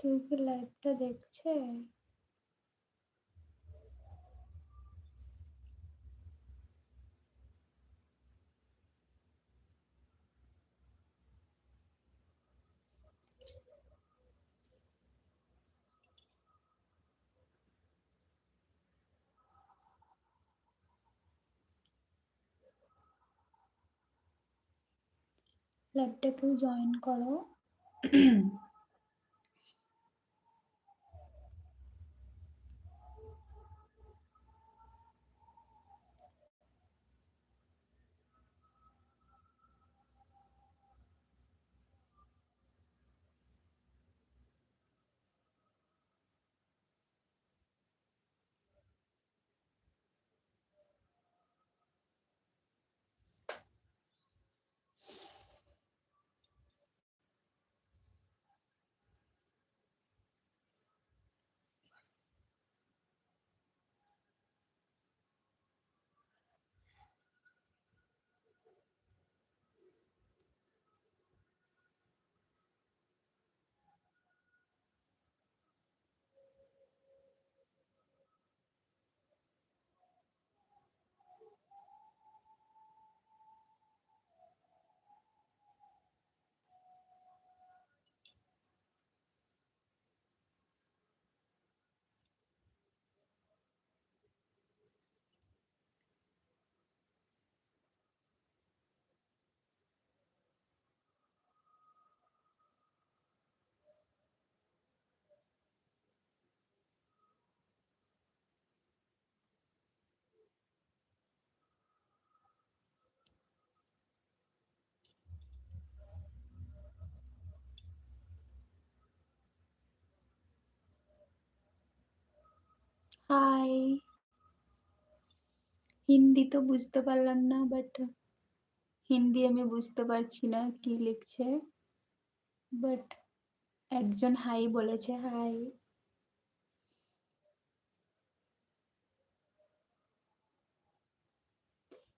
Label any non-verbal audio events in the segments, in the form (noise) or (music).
কেউ কি লাইভটা দেখছে? লাইভটা কেউ জয়েন করো। হাই। হিন্দি তো বুঝতে পারলাম না বাট হিন্দি আমি বুঝতে পারছি না কি লিখছে। বাট একজন হাই বলেছে হাই।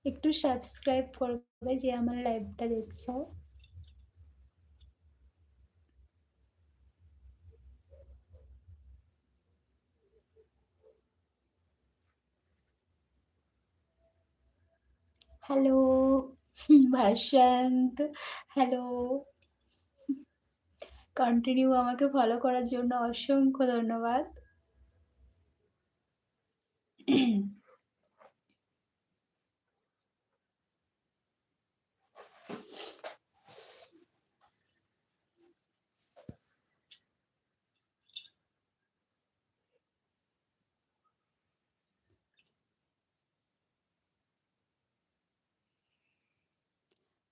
একটু সাবস্ক্রাইব করবে যে আমার লাইভটা দেখছ। Hello Vasant, hello. কন্টিনিউ আমাকে ফলো করার জন্য অসংখ্য ধন্যবাদ।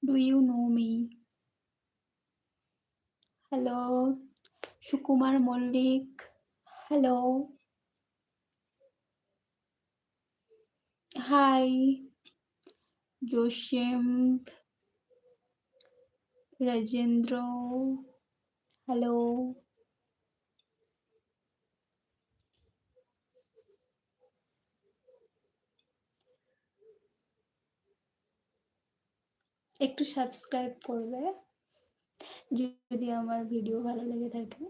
Do you know me? Hello, Sukumar Mallick, hello. Hi, Jasim, Rajendra, hello. একটু সাবস্ক্রাইব করবে। যদি আমার ভিডিও ভালো লেগে থাকে।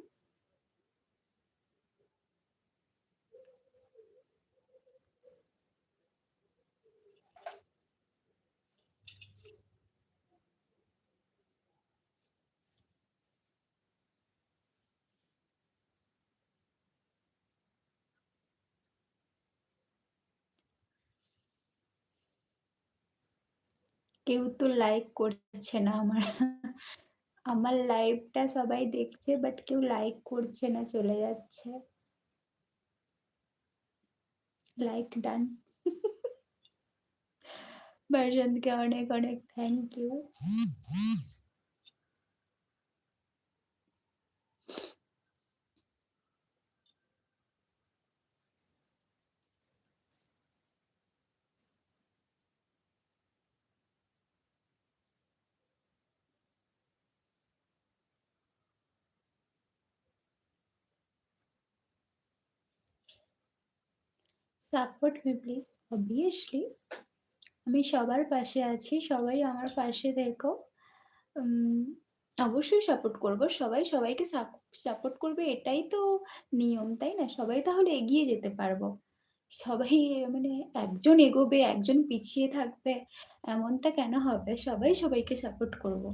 কেউ তো লাইক করছে না আমার। আমার লাইভটা সবাই দেখছে বাট কেউ লাইক করছে না চলে যাচ্ছে। Like done. ভার্সনকে অনেক, অনেক thank you. Support me please obviously আমি সবার পাশে আছি। সবাই আমার পাশে দেখো অবশ্যই সাপোর্ট করব। সবাই সবাইকে সাপ সাপোর্ট করবে এটাই তো নিয়ম, তাই না? সবাই তাহলে এগিয়ে যেতে পারব। সবাই মানে একজন এগোবে, একজন পিছিয়ে থাকবে, এমনটা কেন হবে? সবাই সবাইকে সাপোর্ট করব।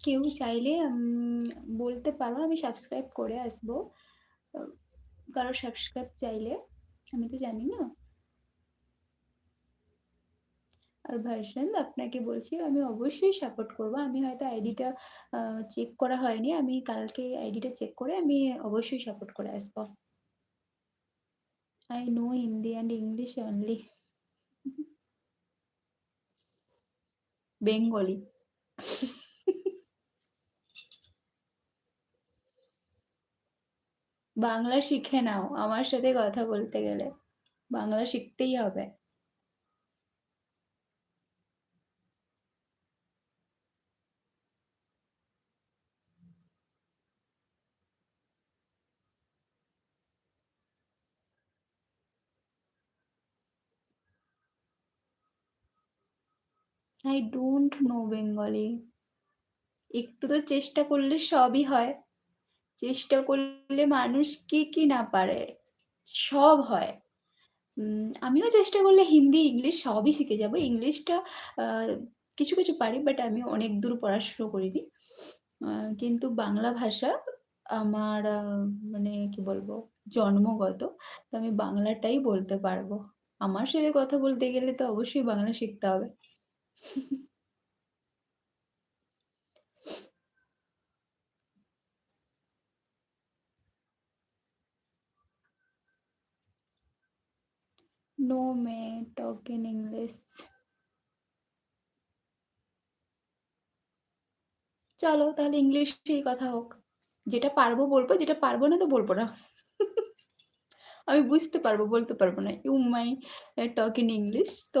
কেউ চাইলে বলতে পারো, আমি সাবস্ক্রাইব করে আসব। কারও সাবস্ক্রাইব চাইলে, আমি তো জানি না। আর ভার্সন আপনাকে বলছি আমি অবশ্যই সাপোর্ট করব। আমি হয়তো আইডিটা চেক করা হয়নি। আমি কালকে আইডিটা চেক করে আমি অবশ্যই সাপোর্ট করে আসব। I know Hindi and English only Bengali. Bangla শিখে নাও, আমার সাথে কথা বলতে গেলে। বাংলা শিখতেই হবে। I don't know, Bengali. একটু তো চেষ্টা করলে সবই হয়। চেষ্টা করলে মানুষ কি, কি না পারে? সব হয়। আমিও চেষ্টা করলে হিন্দি, ইংলিশ সবই শিখে যাব। ইংলিশটা কিছু, কিছু পারি বাট আমি অনেক দূর পড়াশুনো করিনি। কিন্তু বাংলা ভাষা আমার মানে কি বলব? জন্মগত। তো আমি বাংলাটাই বলতে পারব। আমার সাথে কথা বলতে গেলে তো অবশ্যই বাংলা শিখতে হবে। (laughs) No may talk in English. চলো তাহলে ইংলিশেই কথা হোক। যেটা পারব বলব, যেটা পারব না তো বলব না। আমি বুঝতে পারব, বলতে পারব না। You may talk in English তো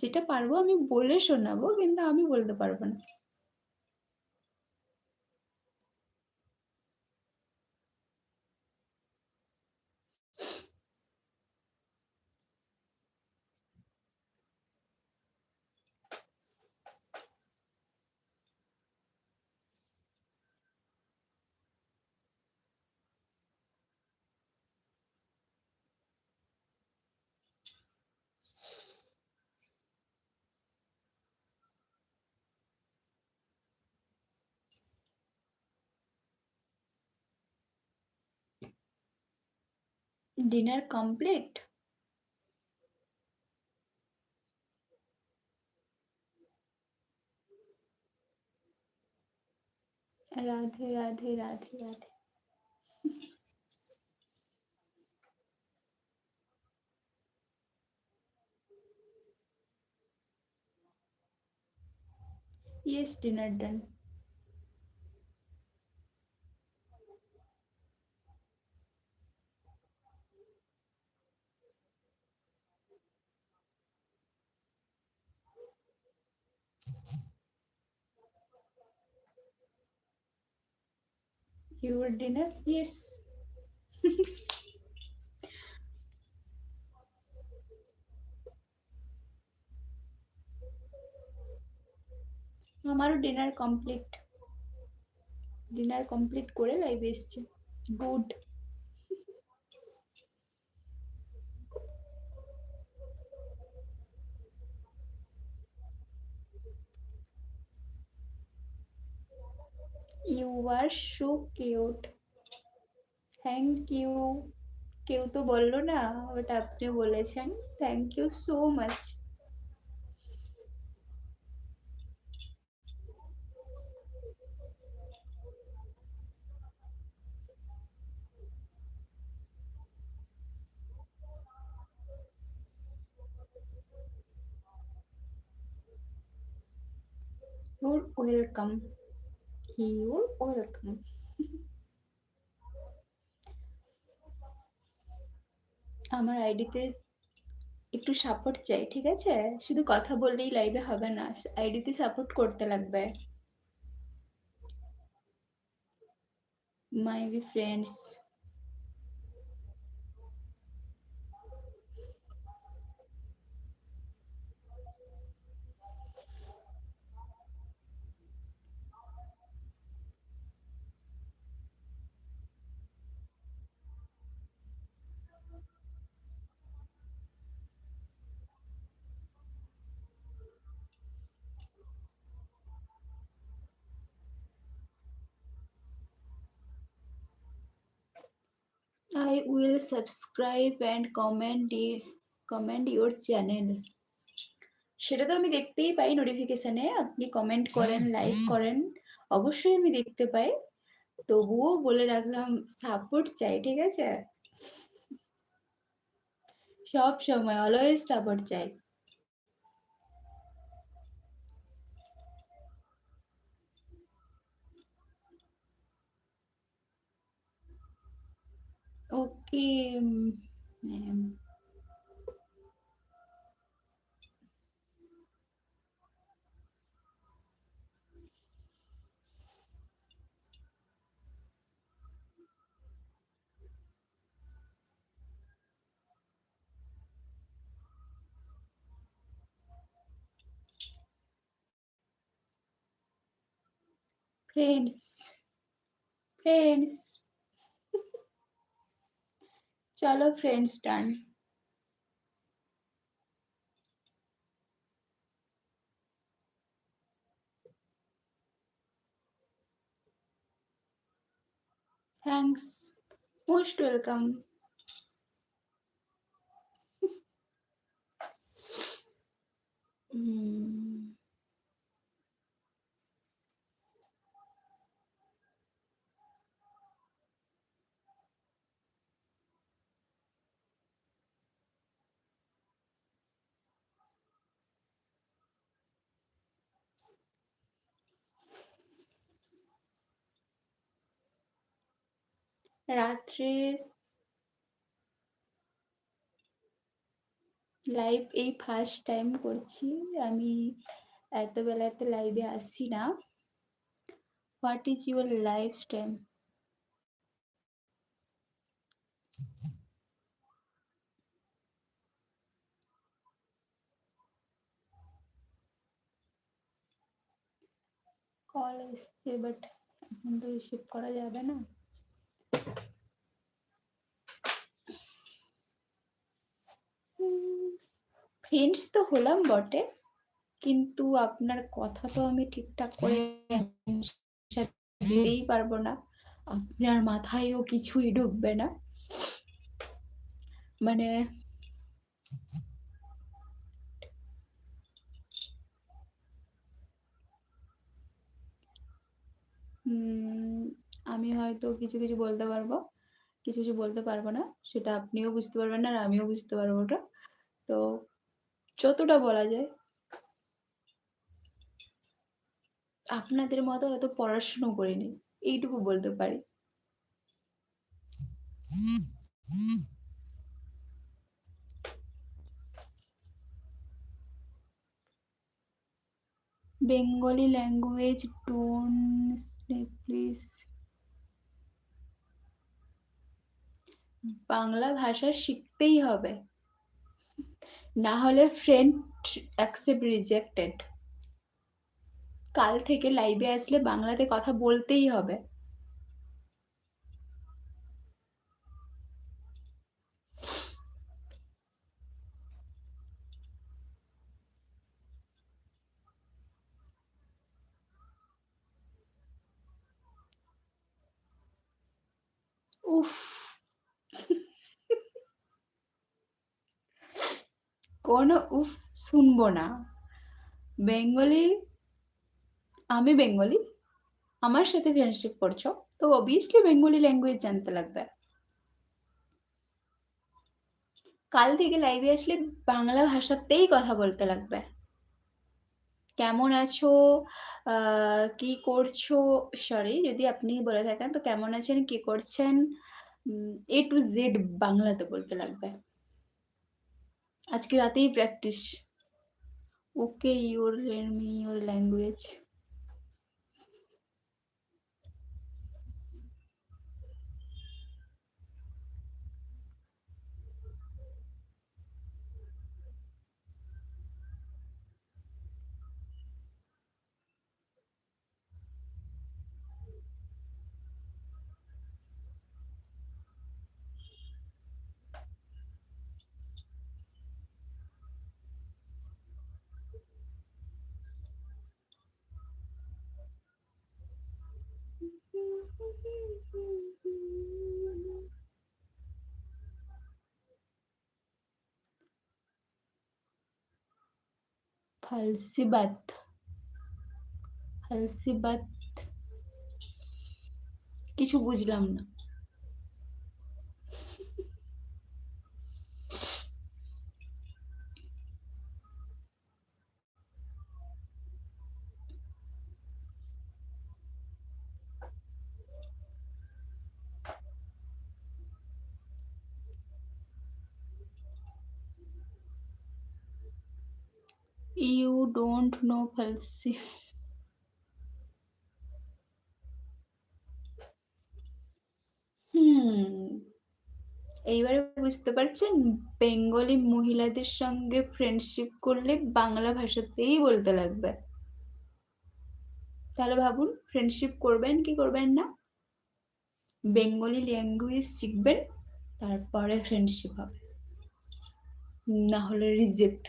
যেটা পারব আমি বলে শোনাবো কিন্তু আমি বলতে পারব না। Dinner complete? Radhe, Radhe, Radhe, Radhe. Yes, dinner done. Your dinner? Yes. আমারও ডিনার কমপ্লিট। ডিনার কমপ্লিট করে লাইভে এসছি। Good. You are so cute. Thank you. কেউ তো বলল না, বাট আপনি বলেছেন। Thank you so much. You're welcome. You're welcome. আমার আইডিতে একটু সাপোর্ট চাই, ঠিক আছে? শুধু কথা বললেই লাইভে হবে না। আইডিতে সাপোর্ট করতে লাগবে। Maybe friends. I will subscribe and comment comment your channel. সেটা তো আমি দেখতেই পাই নোটিফিকেশনে আপনি কমেন্ট করেন লাইক করেন, অবশ্যই আমি দেখতে পাই। তবুও বলে রাখলাম সাপোর্ট চাই, ঠিক আছে? সব সময় অলওয়েজ সাপোর্ট চাই। ওকে ম্যাম ফ্রেন্ডস ফ্রেন্ডস চলো friends done thanks most welcome রাত্রে লাইভ এই ফার্স্ট টাইম করছি। আমি এত লাইভে আসি না। What is your life time call এসছে বাট এখন তো রিসিভ করা যাবে না। ফ্রেন্ডস তো হলাম বটে, কিন্তু আপনার কথা তো আমি ঠিকঠাক করে দিতেই পারব না। আপনার মাথায়ও কিছুই ঢুকবে না। মানে আমি হয়তো কিছু কিছু বলতে পারব। কিছু কিছু বলতে পারব না, সেটা আপনিও বুঝতে পারবেন না আর আমিও বুঝতে পারব ওটা। তো যতটা বলা যায়। আপনাদের মতো অত পড়াশুনো করিনি এইটুকু বলতে পারি। Bengali language done please Bangla ভাষা শিখতেই হবে। না হলে ফ্রেন্ড অ্যাকসেপ্ট রিজেক্টেড কাল থেকে লাইভে আসলে বাংলাতে কথা বলতেই হবে। উফ। কোনো উফ শুনব না। বেঙ্গলি, আমি বেঙ্গলি, আমার সাথে ফ্রেন্ডশিপ করছ, তো অবভিয়াসলি বেঙ্গলি ল্যাঙ্গুয়েজ জানতে লাগবে। কাল থেকে লাইভে আসলে বাংলা ভাষাতেই কথা বলতে লাগবে। কেমন আছো? কি করছ? সরি যদি আপনি বলে থাকেন, তো কেমন আছেন? কি করছেন? এ টু জেড বাংলাতে বলতে লাগবে। আজকে রাতেই practice okay your me your language ফালসিবাত ফালসিবাত কিছু বুঝলাম না। ইউ ডোন্ট নো ফালসি হুম এইবারে বুঝতে পারছেন? বেঙ্গলি মহিলাদের সঙ্গে ফ্রেন্ডশিপ করলে বাংলা ভাষাতেই বলতে লাগবে। তাহলে ভাবুন ফ্রেন্ডশিপ করবেন কি করবেন না? বেঙ্গলি ল্যাঙ্গুয়েজ শিখবেন, তারপরে ফ্রেন্ডশিপ হবে। না হলে reject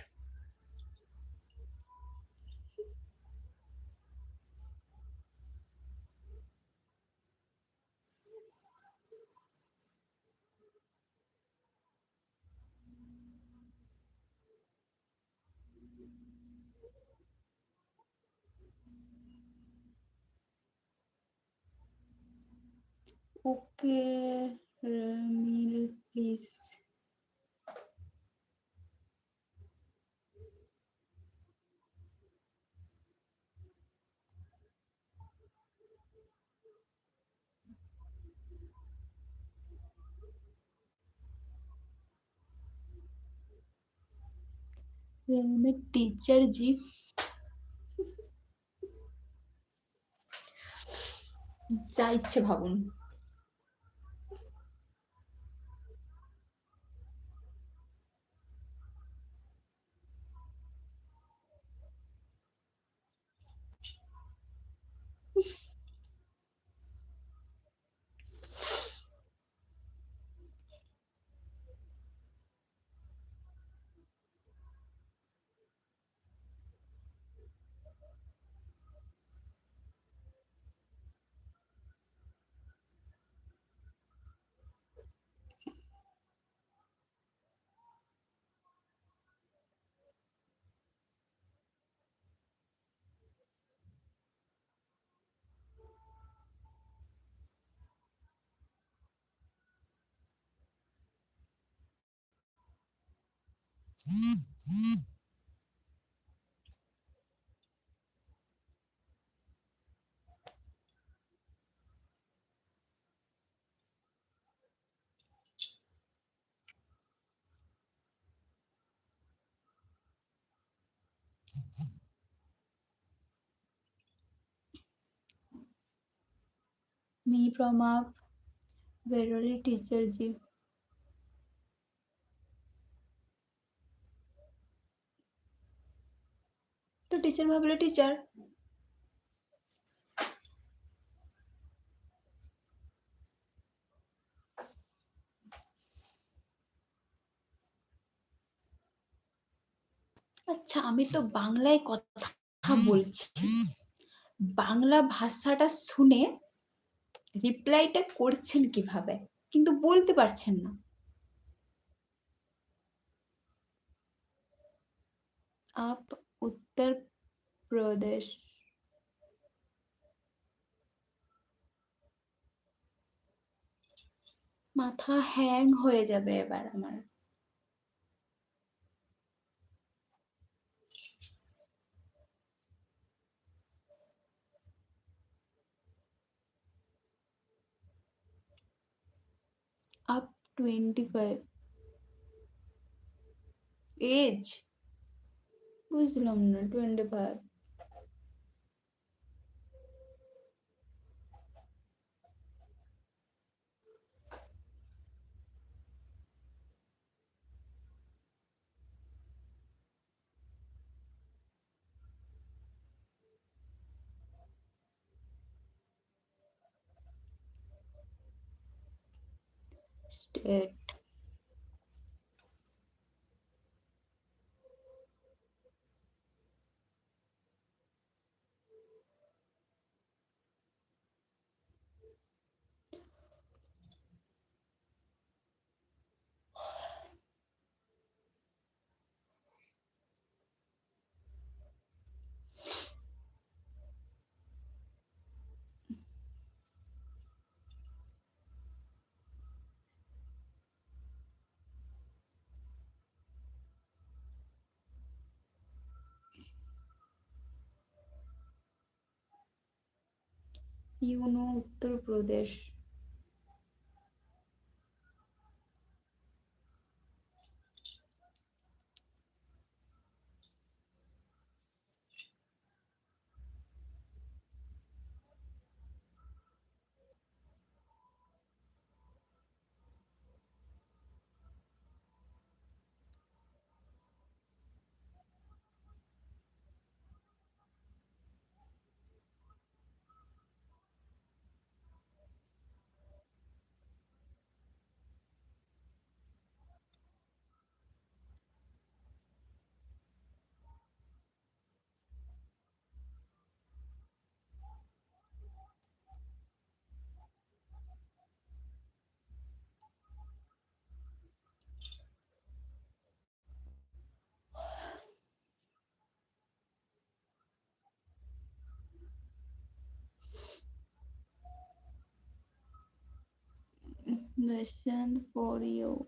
okay mill please teacher ji যা ইচ্ছে ভাবুন Me from up Verily teacher ji teacher ভাবলে টিচার আচ্ছা আমি তো বাংলায় কথা বলছি। বাংলা ভাষাটা শুনে রিপ্লাইটা করছেন কীভাবে? কিন্তু বলতে পারছেন না। আপ উত্তর প্রদেশ মাথা হ্যাং হয়ে যাবে এবার আমার। Up 25 এজ বুঝলাম না twenty five it you know Uttar Pradesh Vashant for you.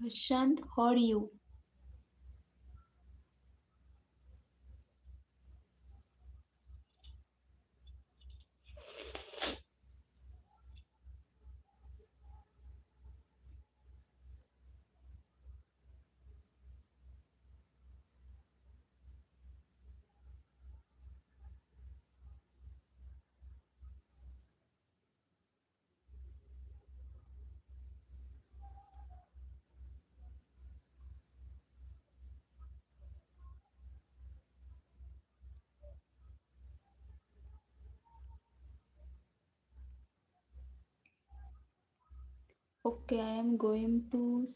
Vashant for you. Okay, I am going to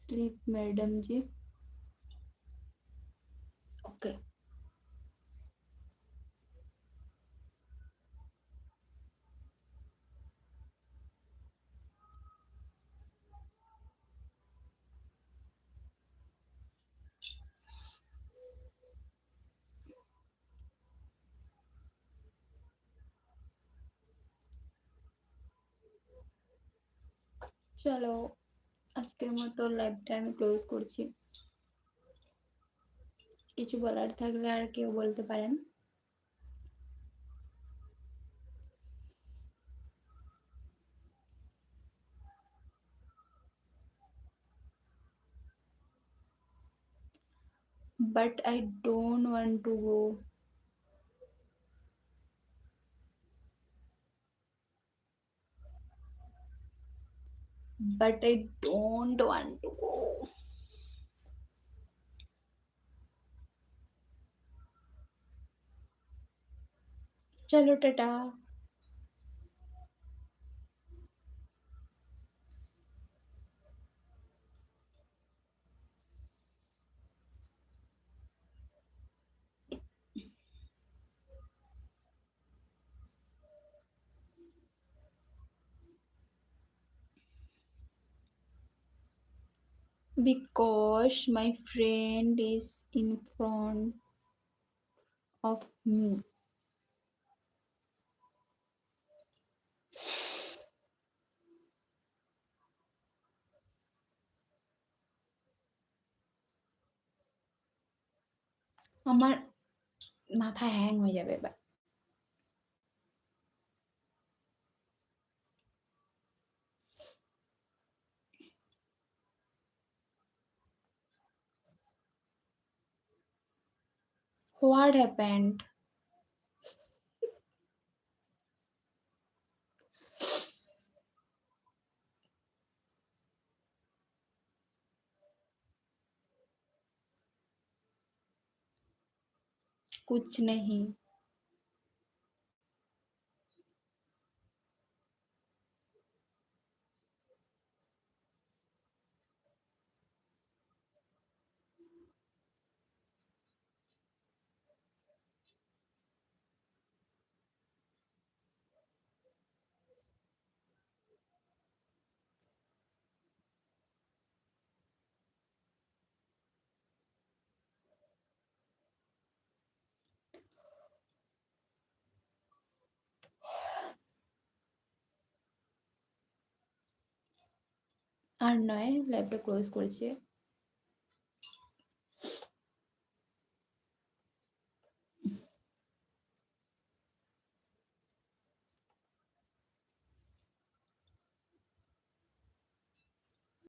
sleep, Madam Ji. Okay. চলো, আজকের মতো লাইভটা আমি ক্লোজ করছি কিছু বলার থাকলে আর কেউ বলতে পারেন but I don't want to go. But I don't want to go. चलो टाटा because my friend is in front of me. আমার মাথা হ্যাং হয়ে যাবে এবার What happened? कुछ नहीं আর নয় ল্যাবটা ক্লোজ করেছে।